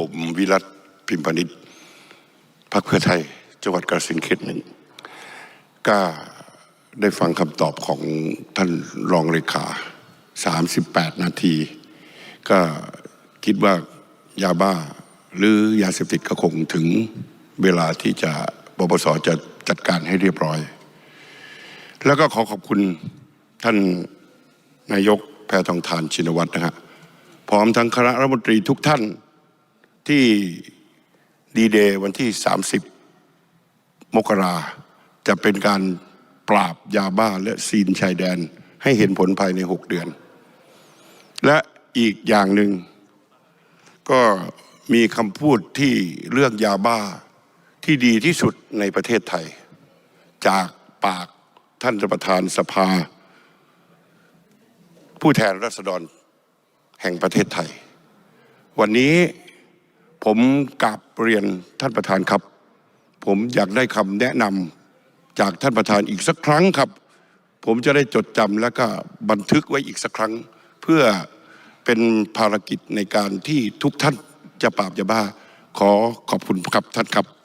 ผมวิรัตพิมพนิษฐ์พรรคเพื่อไทย จังหวัดกระสินธุ์เขตหนึ่งก็ได้ฟังคำตอบของท่านรองเลขา38 นาที ก็คิดว่ายาบ้าหรือยาเสพติดก็คงถึงเวลาที่จะปปสจะจัดการให้เรียบร้อย แล้วก็ขอขอบคุณท่านนายกแพทองทานชินวัตรนะฮะพร้อมทั้งคณะรัฐมนตรีทุกท่าน ที่ดีเดย์วันที่ 30 มกราจะเป็นการปราบยาบ้าและซีนชายแดน ให้เห็นผลภายใน 6 เดือน และอีกอย่างหนึ่ง ก็มีคำพูดที่เรื่องยาบ้าที่ดีที่สุดในประเทศไทย จากปากท่านประธานสภา ผู้แทนราษฎรแห่งประเทศไทย วันนี้ ผมกลับเรียนท่านประธานครับ ผมอยากได้คำแนะนำจากท่านประธานอีกสักครั้งครับ ผมจะได้จดจำแล้วก็บันทึกไว้อีกสักครั้ง เพื่อเป็นภารกิจในการที่ทุกท่านจะปราบยาบ้า ขอขอบคุณครับท่านครับ